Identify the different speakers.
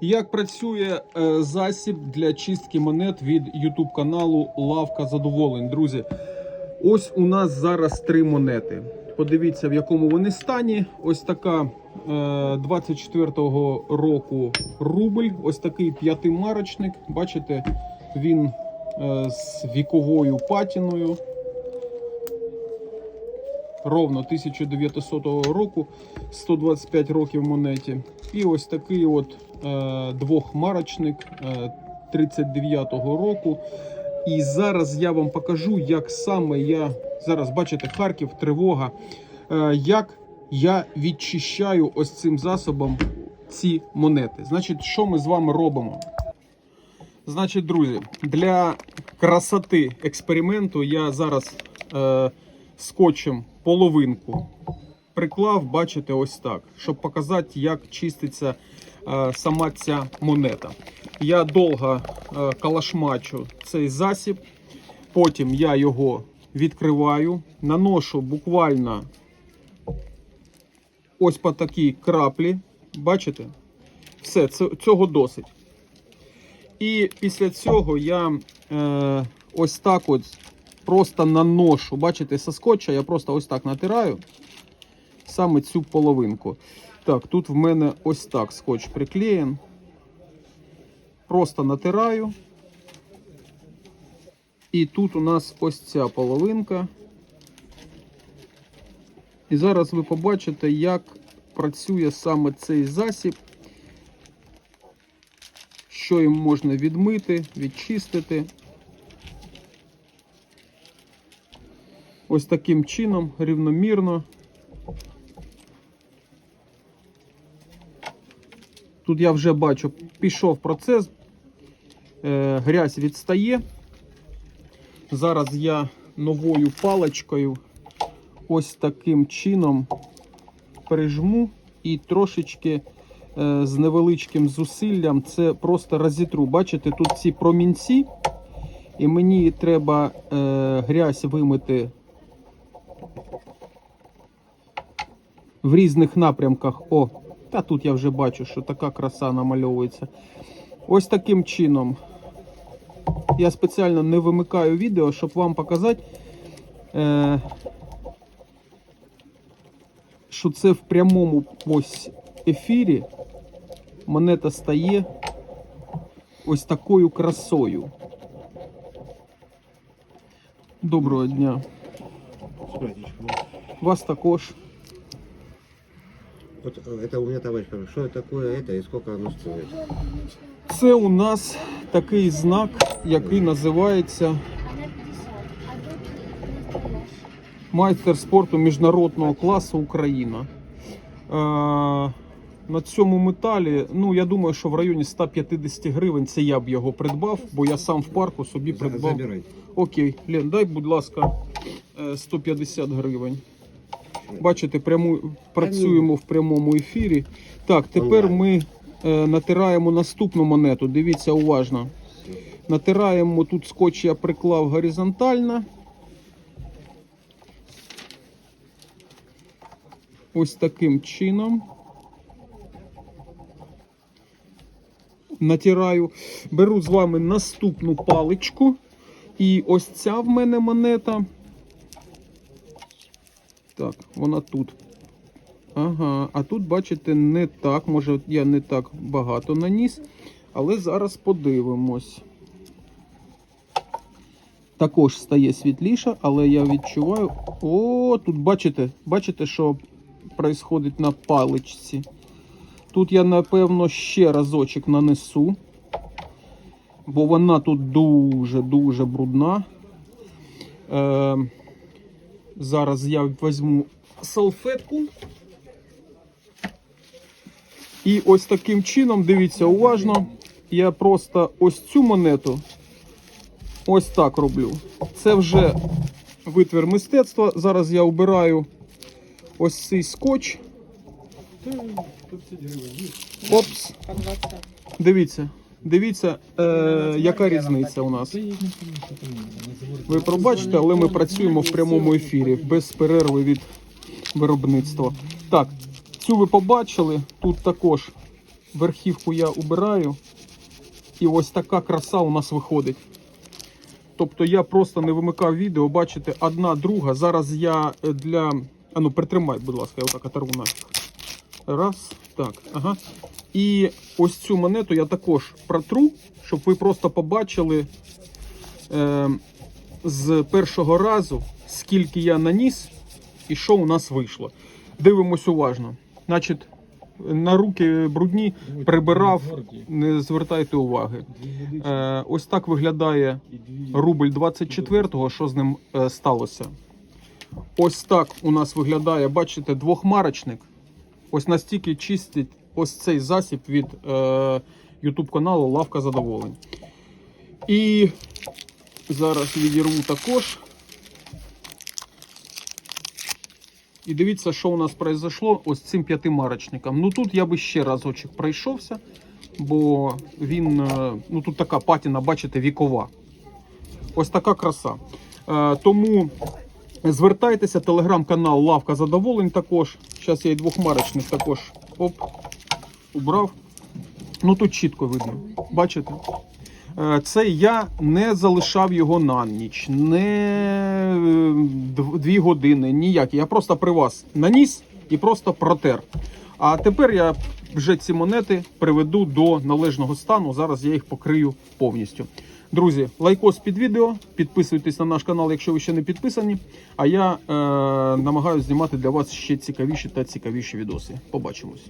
Speaker 1: Як працює е, засіб для чистки монет від YouTube каналу Лавка Задоволень? Друзі, ось у нас зараз три монети. Подивіться, в якому вони стані. Ось така е, 24-го року рубль. Ось такий п'ятимарочник. Бачите, він е, з віковою патіною. Ровно 1900 року, 125 років монеті. І ось такий от е, двохмарочник е, 39-го року. І зараз я вам покажу, як саме я зараз бачите Харків, тривога. Е, як я відчищаю ось цим засобом ці монети. Значить, що ми з вами робимо? Значить, друзі, для красоти експерименту я зараз е, скотчем половинку приклав, бачите, ось так, щоб показати, як чиститься е, сама ця монета. Я довго е, калашмачу цей засіб, потім я його відкриваю, наношу буквально ось по такій краплі. Бачите? Все, це- цього досить. І після цього я е, ось так от просто наношу. Бачите, со скотча я просто ось так натираю саме цю половинку. Так, тут в мене ось так скотч приклеєн. Просто натираю. І тут у нас ось ця половинка. І зараз ви побачите, як працює саме цей засіб, що їм можна відмити, відчистити. Ось таким чином, рівномірно. Тут я вже бачу, пішов процес, е, грязь відстає. Зараз я новою паличкою ось таким чином прижму і трошечки е, з невеличким зусиллям це просто розітру. Бачите, тут ці промінці, і мені треба е, грязь вимити в різних напрямках. О, та тут я вже бачу, що така краса намальовується. Ось таким чином. Я спеціально не вимикаю відео, щоб вам показати, е, що це в прямому ось ефірі монета стає ось такою красою. Доброго дня. Вас також.
Speaker 2: Вот э, это у меня товарищ спрашивает, что это такое это и сколько оно стоит.
Speaker 1: Це у нас такий знак, який називається майстер спорту міжнародного класу Україна. Е, на цьому металі, ну я думаю, що в районі 150 гривень це я б його придбав, бо я сам в парку собі
Speaker 2: За-
Speaker 1: придбав.
Speaker 2: Забирай.
Speaker 1: Окей, Лен, дай, будь ласка, е, 150 гривень. Бачите, пряму, працюємо в прямому ефірі. Так, тепер ми е, натираємо наступну монету. Дивіться уважно. Натираємо тут скотч я приклав горизонтально. Ось таким чином. Натираю. Беру з вами наступну паличку. І ось ця в мене монета. Так, вона тут. Ага, а тут, бачите, не так. Може, я не так багато наніс. Але зараз подивимось. Також стає світліше, але я відчуваю. О, тут бачите, бачите, що відбувається на паличці. Тут я, напевно, ще разочок нанесу. Бо вона тут дуже-дуже брудна. Е, зараз я візьму салфетку. І ось таким чином, дивіться уважно, я просто ось цю монету ось так роблю. Це вже витвір мистецтва. Зараз я обираю ось цей скотч. Опс. Дивіться. Дивіться, е, яка різниця у нас. Ви пробачте, але ми працюємо в прямому ефірі без перерви від виробництва. Так, цю ви побачили. Тут також верхівку я убираю. І ось така краса у нас виходить. Тобто я просто не вимикав відео, бачите, одна, друга. Зараз я е, для. А ну, притримай, будь ласка, я отак оторву нафіг. Раз, так, ага. І ось цю монету я також протру, щоб ви просто побачили е, з першого разу, скільки я наніс і що у нас вийшло. Дивимось уважно. Значить, на руки брудні прибирав, не звертайте уваги. Е, ось так виглядає рубль 24-го, що з ним е, сталося. Ось так у нас виглядає, бачите, двохмарочник. Ось настільки чистить ось цей засіб від е, YouTube каналу Лавка задоволень. І зараз відірву також. І дивіться, що у нас произошло ось цим п'ятимарочником. Ну тут я би ще разочок пройшовся, бо він, е, ну тут така патіна, бачите, вікова. Ось така краса. Е, тому звертайтеся, телеграм-канал Лавка задоволень також. Зараз я і двохмарочник також оп, убрав. Ну тут чітко видно. Бачите? Е, Це я не залишав його на ніч, не е, дві години, ніяк. Я просто при вас наніс і просто протер. А тепер я вже ці монети приведу до належного стану. Зараз я їх покрию повністю. Друзі, лайкос під відео, підписуйтесь на наш канал, якщо ви ще не підписані. А я е, намагаюся знімати для вас ще цікавіші та цікавіші відоси. Побачимось.